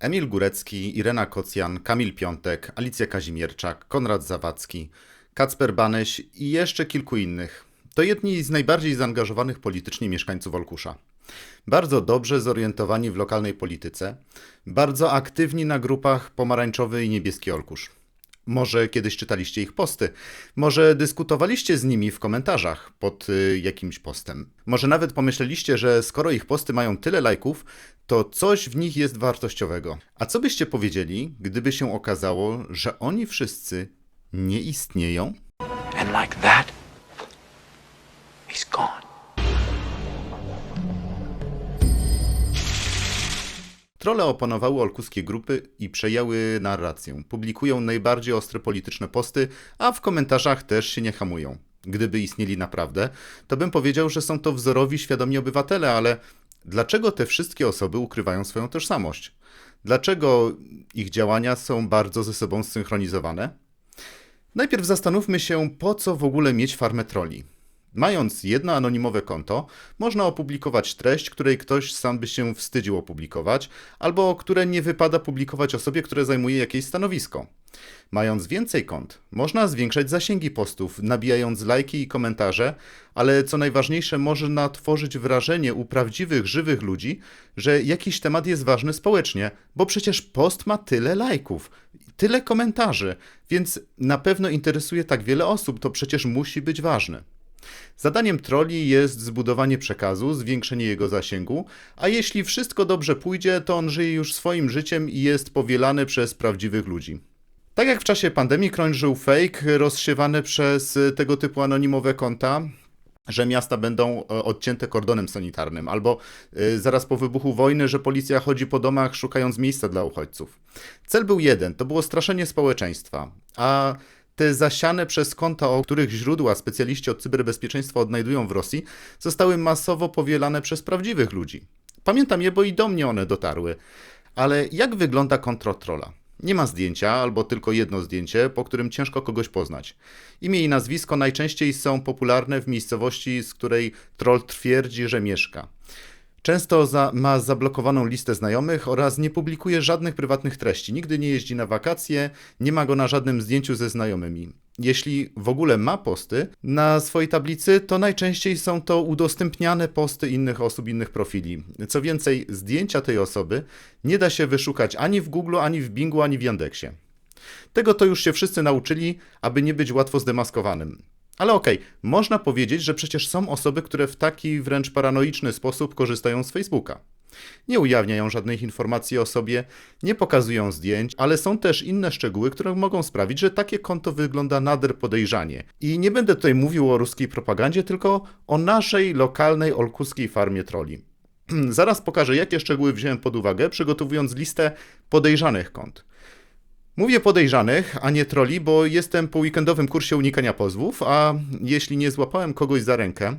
Emil Górecki, Irena Kocjan, Kamil Piątek, Alicja Kazimierczak, Konrad Zawadzki, Kacper Banyś i jeszcze kilku innych. To jedni z najbardziej zaangażowanych politycznie mieszkańców Olkusza. Bardzo dobrze zorientowani w lokalnej polityce, bardzo aktywni na grupach Pomarańczowy i Niebieski Olkusz. Może kiedyś czytaliście ich posty, może dyskutowaliście z nimi w komentarzach pod y, jakimś postem. Może nawet pomyśleliście, że skoro ich posty mają tyle lajków, to coś w nich jest wartościowego. A co byście powiedzieli, gdyby się okazało, że oni wszyscy nie istnieją? And like that, he's gone. Trole opanowały olkuskie grupy i przejęły narrację. Publikują najbardziej ostre polityczne posty, a w komentarzach też się nie hamują. Gdyby istnieli naprawdę, to bym powiedział, że są to wzorowi, świadomi obywatele, ale dlaczego te wszystkie osoby ukrywają swoją tożsamość? Dlaczego ich działania są bardzo ze sobą zsynchronizowane? Najpierw zastanówmy się, po co w ogóle mieć farmę troli. Mając jedno anonimowe konto, można opublikować treść, której ktoś sam by się wstydził opublikować, albo które nie wypada publikować osobie, która zajmuje jakieś stanowisko. Mając więcej kont, można zwiększać zasięgi postów, nabijając lajki i komentarze, ale co najważniejsze, można tworzyć wrażenie u prawdziwych, żywych ludzi, że jakiś temat jest ważny społecznie, bo przecież post ma tyle lajków, tyle komentarzy, więc na pewno interesuje tak wiele osób, to przecież musi być ważny. Zadaniem troli jest zbudowanie przekazu, zwiększenie jego zasięgu, a jeśli wszystko dobrze pójdzie, to on żyje już swoim życiem i jest powielany przez prawdziwych ludzi. Tak jak w czasie pandemii krążył fake rozsiewany przez tego typu anonimowe konta, że miasta będą e, odcięte kordonem sanitarnym, albo y, zaraz po wybuchu wojny, że policja chodzi po domach szukając miejsca dla uchodźców. Cel był jeden, to było straszenie społeczeństwa, a te zasiane przez konta, o których źródła specjaliści od cyberbezpieczeństwa odnajdują w Rosji, zostały masowo powielane przez prawdziwych ludzi. Pamiętam je, bo i do mnie one dotarły. Ale jak wygląda kontrotrola? Nie ma zdjęcia, albo tylko jedno zdjęcie, po którym ciężko kogoś poznać. Imię i nazwisko najczęściej są popularne w miejscowości, z której troll twierdzi, że mieszka. Często za, ma zablokowaną listę znajomych oraz nie publikuje żadnych prywatnych treści. Nigdy nie jeździ na wakacje, nie ma go na żadnym zdjęciu ze znajomymi. Jeśli w ogóle ma posty na swojej tablicy, to najczęściej są to udostępniane posty innych osób, innych profili. Co więcej, zdjęcia tej osoby nie da się wyszukać ani w Google, ani w Bingu, ani w Yandexie. Tego to już się wszyscy nauczyli, aby nie być łatwo zdemaskowanym. Ale okej, okay, można powiedzieć, że przecież są osoby, które w taki wręcz paranoiczny sposób korzystają z Facebooka. Nie ujawniają żadnych informacji o sobie, nie pokazują zdjęć, ale są też inne szczegóły, które mogą sprawić, że takie konto wygląda nader podejrzanie. I nie będę tutaj mówił o ruskiej propagandzie, tylko o naszej lokalnej olkuskiej farmie troli. Zaraz pokażę, jakie szczegóły wziąłem pod uwagę, przygotowując listę podejrzanych kont. Mówię podejrzanych, a nie troli, bo jestem po weekendowym kursie unikania pozwów, a jeśli nie złapałem kogoś za rękę,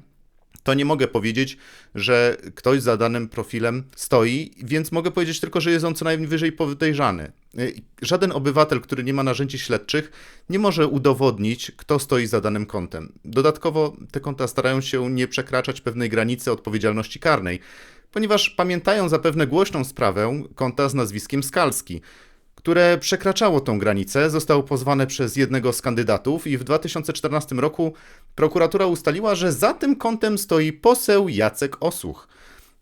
to nie mogę powiedzieć, że ktoś za danym profilem stoi, więc mogę powiedzieć tylko, że jest on co najwyżej podejrzany. Żaden obywatel, który nie ma narzędzi śledczych, nie może udowodnić, kto stoi za danym kontem. Dodatkowo te konta starają się nie przekraczać pewnej granicy odpowiedzialności karnej, ponieważ pamiętają zapewne głośną sprawę konta z nazwiskiem Skalski, które przekraczało tą granicę, zostało pozwane przez jednego z kandydatów i w 2014 roku prokuratura ustaliła, że za tym kątem stoi poseł Jacek Osuch,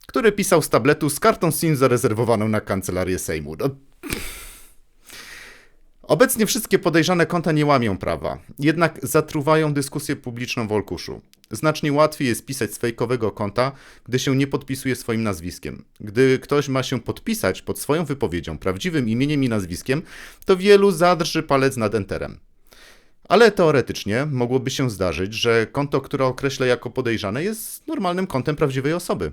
który pisał z tabletu z kartą SIM zarezerwowaną na kancelarię Sejmu. No, Obecnie wszystkie podejrzane konta nie łamią prawa, jednak zatruwają dyskusję publiczną w Olkuszu. Znacznie łatwiej jest pisać z fejkowego konta, gdy się nie podpisuje swoim nazwiskiem. Gdy ktoś ma się podpisać pod swoją wypowiedzią prawdziwym imieniem i nazwiskiem, to wielu zadrży palec nad enterem. Ale teoretycznie mogłoby się zdarzyć, że konto, które określę jako podejrzane, jest normalnym kontem prawdziwej osoby.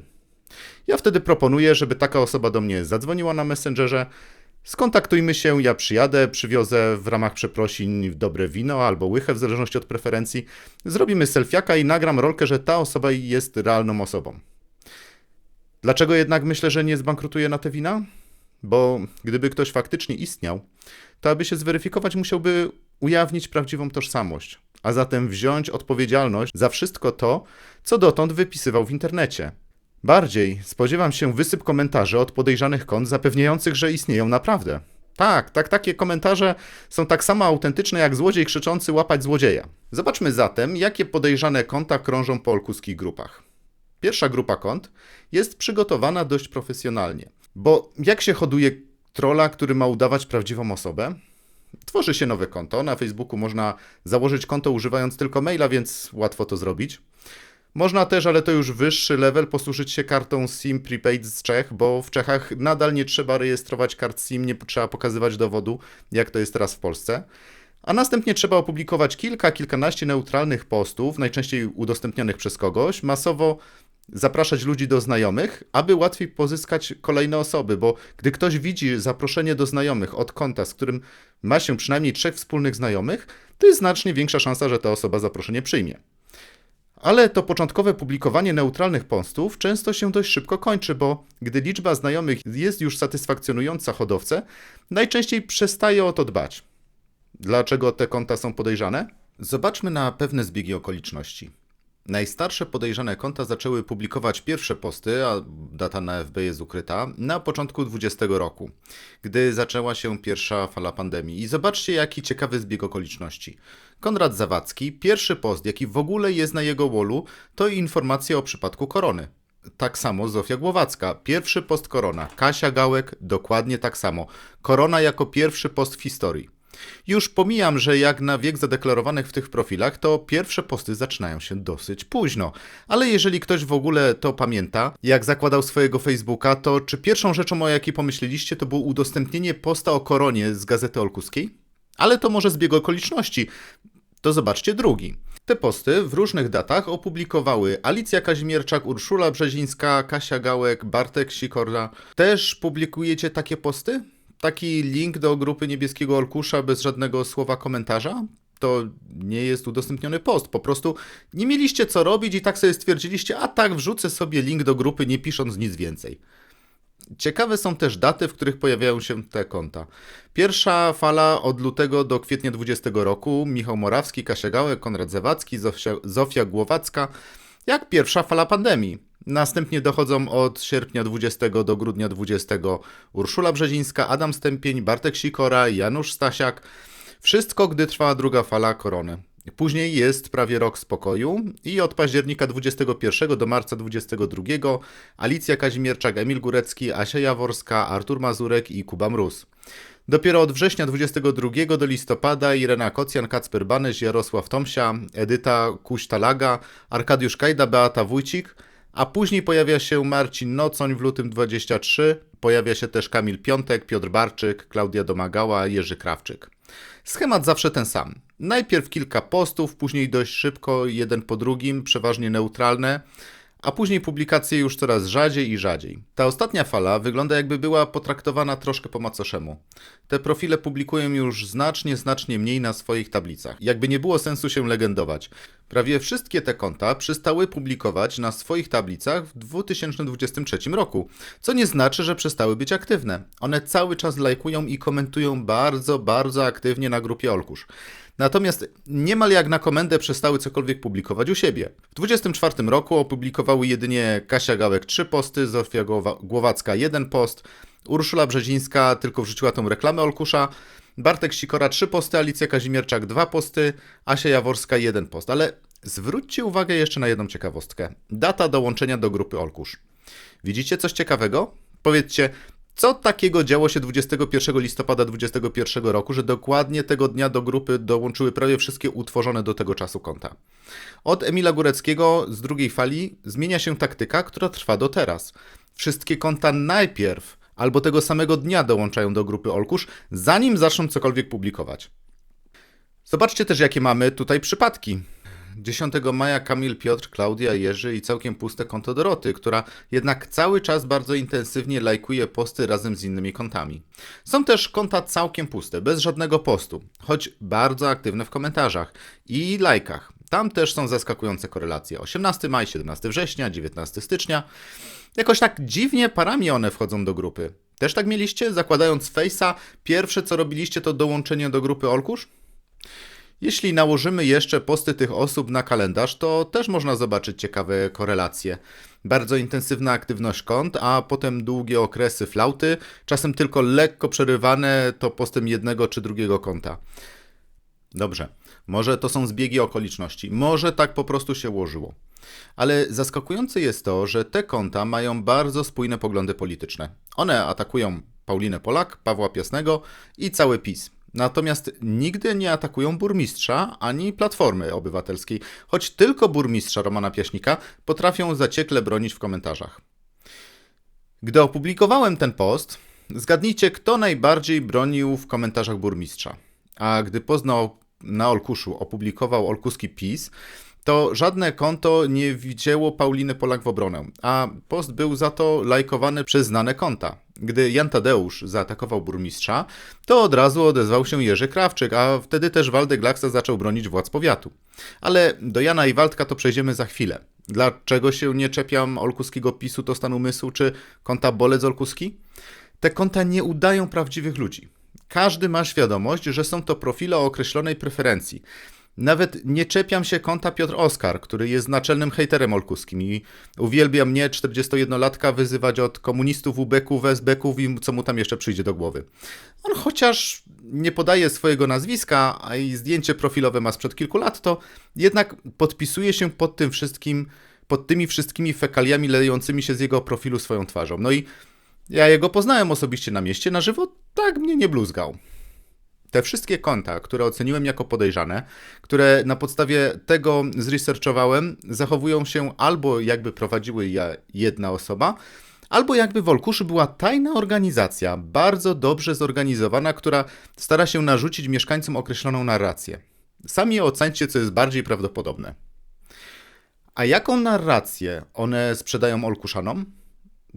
Ja wtedy proponuję, żeby taka osoba do mnie zadzwoniła na Messengerze, Skontaktujmy się, ja przyjadę, przywiozę w ramach przeprosin dobre wino albo łychę, w zależności od preferencji. Zrobimy selfiaka i nagram rolkę, że ta osoba jest realną osobą. Dlaczego jednak myślę, że nie zbankrutuje na te wina? Bo gdyby ktoś faktycznie istniał, to aby się zweryfikować, musiałby ujawnić prawdziwą tożsamość, a zatem wziąć odpowiedzialność za wszystko to, co dotąd wypisywał w internecie. Bardziej spodziewam się wysyp komentarzy od podejrzanych kont zapewniających, że istnieją naprawdę. Tak, tak, takie komentarze są tak samo autentyczne jak złodziej krzyczący łapać złodzieja. Zobaczmy zatem, jakie podejrzane konta krążą po olkuskich grupach. Pierwsza grupa kont jest przygotowana dość profesjonalnie, bo jak się hoduje trola, który ma udawać prawdziwą osobę? Tworzy się nowe konto. Na Facebooku można założyć konto używając tylko maila, więc łatwo to zrobić. Można też, ale to już wyższy level, posłużyć się kartą SIM prepaid z Czech, bo w Czechach nadal nie trzeba rejestrować kart SIM, nie trzeba pokazywać dowodu, jak to jest teraz w Polsce. A następnie trzeba opublikować kilka, kilkanaście neutralnych postów, najczęściej udostępnionych przez kogoś, masowo zapraszać ludzi do znajomych, aby łatwiej pozyskać kolejne osoby, bo gdy ktoś widzi zaproszenie do znajomych od konta, z którym ma się przynajmniej trzech wspólnych znajomych, to jest znacznie większa szansa, że ta osoba zaproszenie przyjmie. Ale to początkowe publikowanie neutralnych postów często się dość szybko kończy, bo gdy liczba znajomych jest już satysfakcjonująca hodowcę, najczęściej przestaje o to dbać. Dlaczego te konta są podejrzane? Zobaczmy na pewne zbiegi okoliczności. Najstarsze podejrzane konta zaczęły publikować pierwsze posty, a data na FB jest ukryta, na początku 20 roku, gdy zaczęła się pierwsza fala pandemii. I zobaczcie, jaki ciekawy zbieg okoliczności. Konrad Zawadzki, pierwszy post, jaki w ogóle jest na jego wallu, to informacja o przypadku korony. Tak samo Zofia Głowacka, pierwszy post korona. Kasia Gałek, dokładnie tak samo. Korona jako pierwszy post w historii. Już pomijam, że jak na wiek zadeklarowanych w tych profilach, to pierwsze posty zaczynają się dosyć późno. Ale jeżeli ktoś w ogóle to pamięta, jak zakładał swojego Facebooka, to czy pierwszą rzeczą, o jakiej pomyśleliście, to było udostępnienie posta o koronie z Gazety Olkuskiej? Ale to może zbieg okoliczności. To zobaczcie drugi. Te posty w różnych datach opublikowały Alicja Kazimierczak, Urszula Brzezińska, Kasia Gałek, Bartek Sikorda. Też publikujecie takie posty? Taki link do grupy niebieskiego Olkusza bez żadnego słowa komentarza? To nie jest udostępniony post. Po prostu nie mieliście co robić i tak sobie stwierdziliście, a tak wrzucę sobie link do grupy, nie pisząc nic więcej. Ciekawe są też daty, w których pojawiają się te konta. Pierwsza fala od lutego do kwietnia 20 roku. Michał Morawski, Kasia Gałek, Konrad Zewacki, Zofia, Zofia Głowacka. Jak pierwsza fala pandemii. Następnie dochodzą od sierpnia 20 do grudnia 20 Urszula Brzezińska, Adam Stępień, Bartek Sikora, Janusz Stasiak. Wszystko, gdy trwała druga fala korony. Później jest prawie rok spokoju i od października 21 do marca 22 Alicja Kazimierczak, Emil Górecki, Asia Jaworska, Artur Mazurek i Kuba Mróz. Dopiero od września 22 do listopada Irena Kocjan, Kacper Banyś, Jarosław Tomsia, Edyta Kuśtalaga, Arkadiusz Kajda, Beata Wójcik – a później pojawia się Marcin Nocoń w lutym 23, pojawia się też Kamil Piątek, Piotr Barczyk, Klaudia Domagała, Jerzy Krawczyk. Schemat zawsze ten sam. Najpierw kilka postów, później dość szybko, jeden po drugim, przeważnie neutralne, a później publikacje już coraz rzadziej i rzadziej. Ta ostatnia fala wygląda jakby była potraktowana troszkę po macoszemu. Te profile publikują już znacznie, znacznie mniej na swoich tablicach. Jakby nie było sensu się legendować. Prawie wszystkie te konta przestały publikować na swoich tablicach w 2023 roku, co nie znaczy, że przestały być aktywne. One cały czas lajkują i komentują bardzo, bardzo aktywnie na grupie Olkusz. Natomiast niemal jak na komendę przestały cokolwiek publikować u siebie. W 2024 roku opublikowały jedynie Kasia Gałek 3 posty, Zofia Głowacka 1 post, Urszula Brzezińska tylko wrzuciła tą reklamę Olkusza, Bartek Sikora 3 posty, Alicja Kazimierczak 2 posty, Asia Jaworska 1 post. Ale zwróćcie uwagę jeszcze na jedną ciekawostkę. Data dołączenia do grupy Olkusz. Widzicie coś ciekawego? Powiedzcie, co takiego działo się 21 listopada 2021 roku, że dokładnie tego dnia do grupy dołączyły prawie wszystkie utworzone do tego czasu konta? Od Emila Góreckiego z drugiej fali zmienia się taktyka, która trwa do teraz. Wszystkie konta najpierw albo tego samego dnia dołączają do grupy Olkusz, zanim zaczną cokolwiek publikować. Zobaczcie też, jakie mamy tutaj przypadki. 10 maja Kamil, Piotr, Klaudia, Jerzy i całkiem puste konto Doroty, która jednak cały czas bardzo intensywnie lajkuje posty razem z innymi kontami. Są też konta całkiem puste, bez żadnego postu, choć bardzo aktywne w komentarzach i lajkach. Tam też są zaskakujące korelacje. 18 maj, 17 września, 19 stycznia. Jakoś tak dziwnie parami one wchodzą do grupy. Też tak mieliście? Zakładając Face'a, pierwsze co robiliście to dołączenie do grupy Olkusz? Jeśli nałożymy jeszcze posty tych osób na kalendarz, to też można zobaczyć ciekawe korelacje. Bardzo intensywna aktywność kont, a potem długie okresy flauty, czasem tylko lekko przerywane to postem jednego czy drugiego konta. Dobrze, może to są zbiegi okoliczności, może tak po prostu się ułożyło. Ale zaskakujące jest to, że te konta mają bardzo spójne poglądy polityczne. One atakują Paulinę Polak, Pawła Piasnego i cały PiS. Natomiast nigdy nie atakują burmistrza ani Platformy Obywatelskiej, choć tylko burmistrza Romana Piaśnika potrafią zaciekle bronić w komentarzach. Gdy opublikowałem ten post, zgadnijcie, kto najbardziej bronił w komentarzach burmistrza. A gdy post na, na Olkuszu opublikował Olkuski PiS, to żadne konto nie widziało Pauliny Polak w obronę, a post był za to lajkowany przez znane konta. Gdy Jan Tadeusz zaatakował burmistrza, to od razu odezwał się Jerzy Krawczyk, a wtedy też Waldek Glaksa zaczął bronić władz powiatu. Ale do Jana i Waldka to przejdziemy za chwilę. Dlaczego się nie czepiam olkuskiego PiSu to stan umysłu czy konta Bolec Olkuski? Te konta nie udają prawdziwych ludzi. Każdy ma świadomość, że są to profile o określonej preferencji. Nawet nie czepiam się konta Piotr Oskar, który jest naczelnym hejterem olkuskim i uwielbia mnie, 41-latka, wyzywać od komunistów, ubeków, esbeków i co mu tam jeszcze przyjdzie do głowy. On chociaż nie podaje swojego nazwiska, a i zdjęcie profilowe ma sprzed kilku lat, to jednak podpisuje się pod tym wszystkim, pod tymi wszystkimi fekaliami lejącymi się z jego profilu swoją twarzą. No i ja jego poznałem osobiście na mieście, na żywo tak mnie nie bluzgał. Te wszystkie konta, które oceniłem jako podejrzane, które na podstawie tego zresearchowałem, zachowują się albo jakby prowadziły je jedna osoba, albo jakby w Olkuszu była tajna organizacja, bardzo dobrze zorganizowana, która stara się narzucić mieszkańcom określoną narrację. Sami ocencie, co jest bardziej prawdopodobne. A jaką narrację one sprzedają Olkuszanom?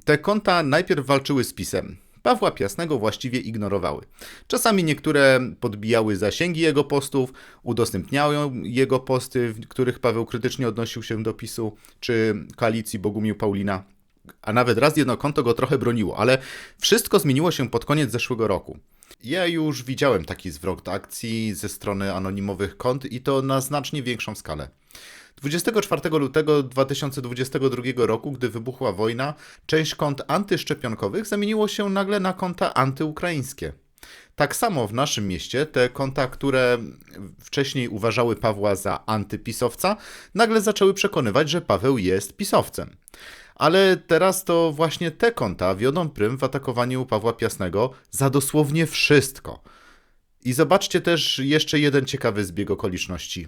Te konta najpierw walczyły z pisem, Pawła Piasnego właściwie ignorowały. Czasami niektóre podbijały zasięgi jego postów, udostępniały jego posty, w których Paweł krytycznie odnosił się do PiSu czy koalicji Bogumił Paulina. A nawet raz jedno konto go trochę broniło, ale wszystko zmieniło się pod koniec zeszłego roku. Ja już widziałem taki zwrot akcji ze strony anonimowych kont i to na znacznie większą skalę. 24 lutego 2022 roku, gdy wybuchła wojna, część kont antyszczepionkowych zamieniło się nagle na konta antyukraińskie. Tak samo w naszym mieście te konta, które wcześniej uważały Pawła za antypisowca, nagle zaczęły przekonywać, że Paweł jest pisowcem. Ale teraz to właśnie te konta wiodą prym w atakowaniu Pawła Piasnego za dosłownie wszystko. I zobaczcie też jeszcze jeden ciekawy zbieg okoliczności.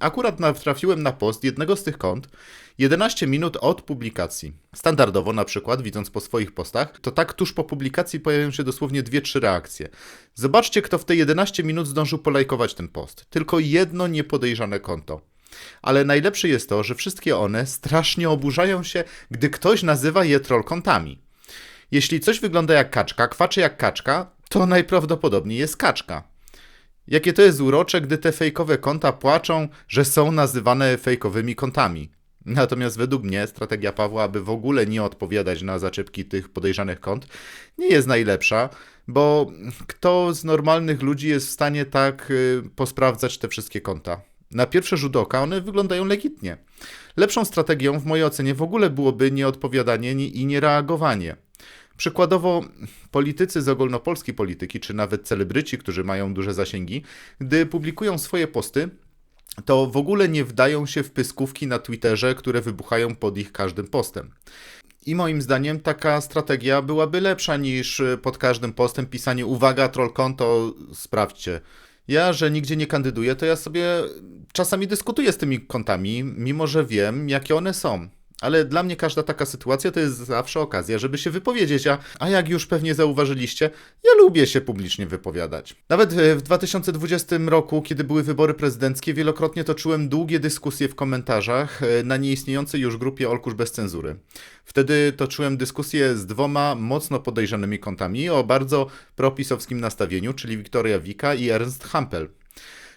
Akurat trafiłem na post jednego z tych kont 11 minut od publikacji. Standardowo na przykład, widząc po swoich postach, to tak tuż po publikacji pojawią się dosłownie 2-3 reakcje. Zobaczcie, kto w te 11 minut zdążył polajkować ten post. Tylko jedno niepodejrzane konto. Ale najlepsze jest to, że wszystkie one strasznie oburzają się, gdy ktoś nazywa je troll kontami. Jeśli coś wygląda jak kaczka, kwaczy jak kaczka, to najprawdopodobniej jest kaczka. Jakie to jest urocze, gdy te fejkowe konta płaczą, że są nazywane fejkowymi kontami. Natomiast według mnie strategia Pawła, aby w ogóle nie odpowiadać na zaczepki tych podejrzanych kont, nie jest najlepsza, bo kto z normalnych ludzi jest w stanie tak y, posprawdzać te wszystkie konta? Na pierwsze rzut oka one wyglądają legitnie. Lepszą strategią w mojej ocenie w ogóle byłoby nieodpowiadanie i niereagowanie. Przykładowo, politycy z ogólnopolskiej polityki, czy nawet celebryci, którzy mają duże zasięgi, gdy publikują swoje posty, to w ogóle nie wdają się w pyskówki na Twitterze, które wybuchają pod ich każdym postem. I moim zdaniem taka strategia byłaby lepsza niż pod każdym postem pisanie uwaga, troll konto, sprawdźcie. Ja, że nigdzie nie kandyduję, to ja sobie czasami dyskutuję z tymi kontami, mimo że wiem, jakie one są. Ale dla mnie każda taka sytuacja to jest zawsze okazja, żeby się wypowiedzieć, a, a jak już pewnie zauważyliście, ja lubię się publicznie wypowiadać. Nawet w 2020 roku, kiedy były wybory prezydenckie, wielokrotnie toczyłem długie dyskusje w komentarzach e, na nieistniejącej już grupie Olkusz bez cenzury. Wtedy toczyłem dyskusję z dwoma mocno podejrzanymi kontami o bardzo propisowskim nastawieniu, czyli Wiktoria Wika i Ernst Hampel.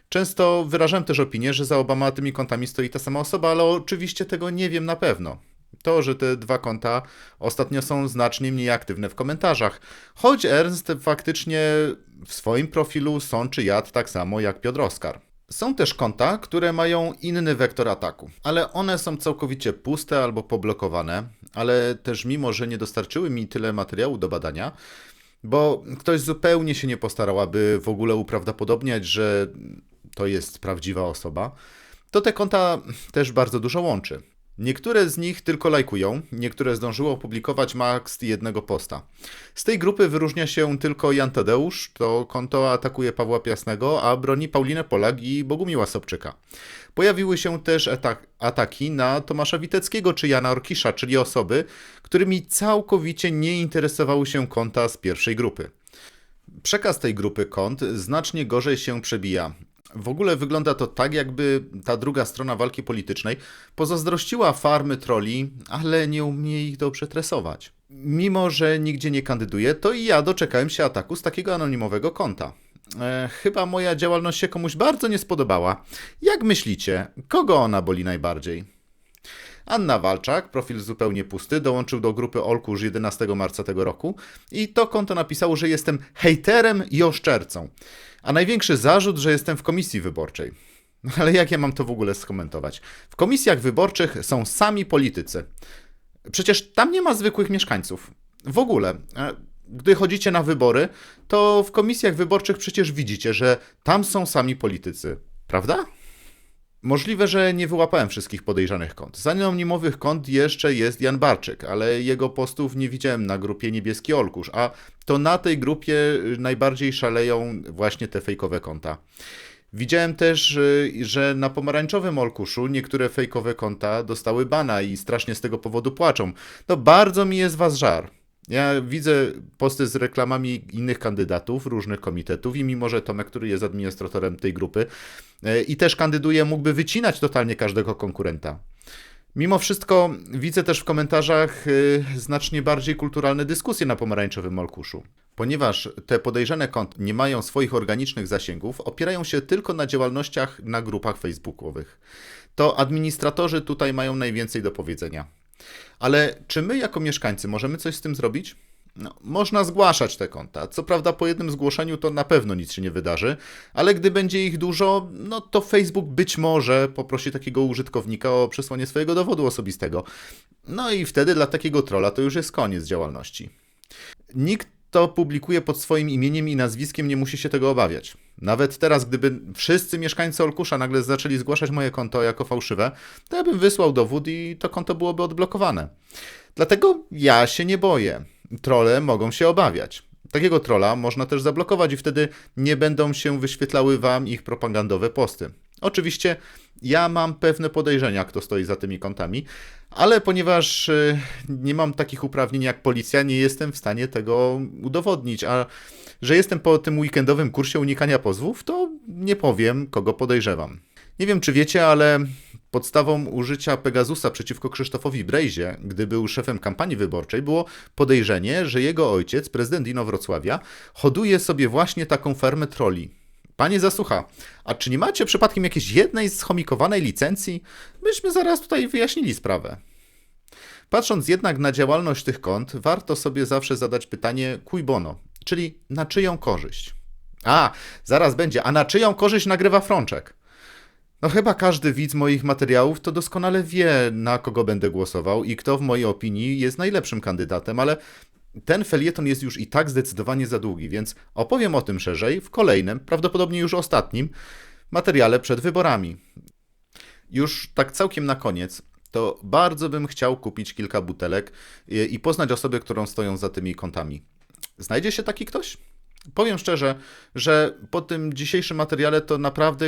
Często wyrażam też opinię, że za oboma tymi kontami stoi ta sama osoba, ale oczywiście tego nie wiem na pewno. To, że te dwa konta ostatnio są znacznie mniej aktywne w komentarzach, choć Ernst faktycznie w swoim profilu sączy jad tak samo jak Piotr Oskar. Są też konta, które mają inny wektor ataku, ale one są całkowicie puste albo poblokowane, ale też mimo, że nie dostarczyły mi tyle materiału do badania, bo ktoś zupełnie się nie postarał, aby w ogóle uprawdopodobniać, że to jest prawdziwa osoba, to te konta też bardzo dużo łączy. Niektóre z nich tylko lajkują, niektóre zdążyły opublikować max jednego posta. Z tej grupy wyróżnia się tylko Jan Tadeusz, to konto atakuje Pawła Piasnego, a broni Paulinę Polak i Bogumiła Sobczyka. Pojawiły się też atak ataki na Tomasza Witeckiego czy Jana Orkisza, czyli osoby, którymi całkowicie nie interesowały się konta z pierwszej grupy. Przekaz tej grupy kont znacznie gorzej się przebija. W ogóle wygląda to tak, jakby ta druga strona walki politycznej pozazdrościła farmy troli, ale nie umie ich dobrze tresować. Mimo, że nigdzie nie kandyduję, to i ja doczekałem się ataku z takiego anonimowego konta. E, chyba moja działalność się komuś bardzo nie spodobała. Jak myślicie, kogo ona boli najbardziej? Anna Walczak, profil zupełnie pusty, dołączył do grupy Olkusz 11 marca tego roku i to konto napisało, że jestem hejterem i oszczercą. A największy zarzut, że jestem w komisji wyborczej. Ale jak ja mam to w ogóle skomentować? W komisjach wyborczych są sami politycy. Przecież tam nie ma zwykłych mieszkańców. W ogóle. E, Gdy chodzicie na wybory, to w komisjach wyborczych przecież widzicie, że tam są sami politycy. Prawda? Możliwe, że nie wyłapałem wszystkich podejrzanych kont. Z anonimowych kont jeszcze jest Jan Barczyk, ale jego postów nie widziałem na grupie Niebieski Olkusz, a to na tej grupie najbardziej szaleją właśnie te fejkowe konta. Widziałem też, y, że na pomarańczowym Olkuszu niektóre fejkowe konta dostały bana i strasznie z tego powodu płaczą. No bardzo mi jest was żar. Ja widzę posty z reklamami innych kandydatów, różnych komitetów i mimo, że Tomek, który jest administratorem tej grupy e, i też kandyduje, mógłby wycinać totalnie każdego konkurenta. Mimo wszystko widzę też w komentarzach y, znacznie bardziej kulturalne dyskusje na pomarańczowym Olkuszu. Ponieważ te podejrzane kont nie mają swoich organicznych zasięgów, opierają się tylko na działalnościach na grupach facebookowych. To administratorzy tutaj mają najwięcej do powiedzenia. Ale czy my jako mieszkańcy możemy coś z tym zrobić? No, można zgłaszać te konta. Co prawda, po jednym zgłoszeniu to na pewno nic się nie wydarzy, ale gdy będzie ich dużo, no to Facebook być może poprosi takiego użytkownika o przesłanie swojego dowodu osobistego. No i wtedy dla takiego trola to już jest koniec działalności. Nikt kto publikuje pod swoim imieniem i nazwiskiem, nie musi się tego obawiać. Nawet teraz, gdyby wszyscy mieszkańcy Olkusza nagle zaczęli zgłaszać moje konto jako fałszywe, to ja bym wysłał dowód i to konto byłoby odblokowane. Dlatego ja się nie boję. Trole mogą się obawiać. Takiego trola można też zablokować i wtedy nie będą się wyświetlały wam ich propagandowe posty. Oczywiście ja mam pewne podejrzenia, kto stoi za tymi kontami, ale ponieważ y, nie mam takich uprawnień jak policja, nie jestem w stanie tego udowodnić. A że jestem po tym weekendowym kursie unikania pozwów, to nie powiem, kogo podejrzewam. Nie wiem, czy wiecie, ale podstawą użycia Pegasusa przeciwko Krzysztofowi Brejzie, gdy był szefem kampanii wyborczej, było podejrzenie, że jego ojciec, prezydent Inowrocławia, hoduje sobie właśnie taką fermę troli. Panie Zasłucha, a czy nie macie przypadkiem jakiejś jednej schomikowanej licencji? Myśmy zaraz tutaj wyjaśnili sprawę. Patrząc jednak na działalność tych kont, warto sobie zawsze zadać pytanie cui bono, czyli na czyją korzyść. A, zaraz będzie, a na czyją korzyść nagrywa Frączek? No chyba każdy widz moich materiałów to doskonale wie, na kogo będę głosował i kto w mojej opinii jest najlepszym kandydatem, ale ten felieton jest już i tak zdecydowanie za długi, więc opowiem o tym szerzej w kolejnym, prawdopodobnie już ostatnim, materiale przed wyborami. Już tak całkiem na koniec, to bardzo bym chciał kupić kilka butelek i, i poznać osobę, którą stoją za tymi kontami. Znajdzie się taki ktoś? Powiem szczerze, że po tym dzisiejszym materiale to naprawdę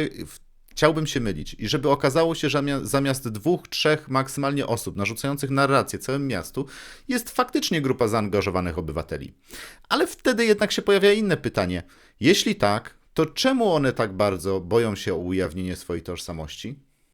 Chciałbym się mylić i żeby okazało się, że zamiast dwóch, trzech maksymalnie osób narzucających narrację całemu miastu, jest faktycznie grupa zaangażowanych obywateli. Ale wtedy jednak się pojawia inne pytanie. Jeśli tak, to czemu one tak bardzo boją się o ujawnienie swojej tożsamości?